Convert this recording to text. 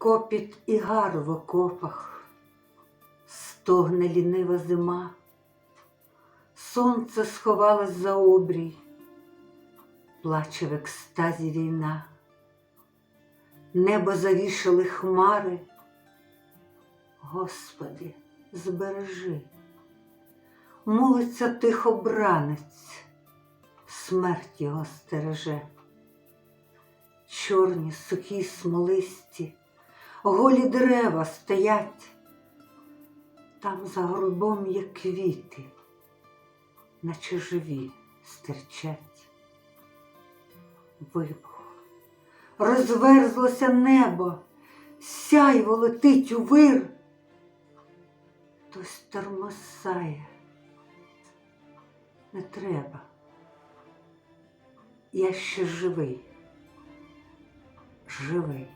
Копіт і гар в окопах, стогне лінива зима, сонце сховалось за обрій, плаче в екстазі війна, небо завішали хмари. Господи, збережи, молиться тихо бранець, смерть його стереже. Чорні сухі смолисті, голі дерева стоять, там за горбом є квіти, наче живі стирчать. Вибух, розверзлося небо, сяйво летить у вир. Хтось тормосає. Не треба. Я ще живий. Живий.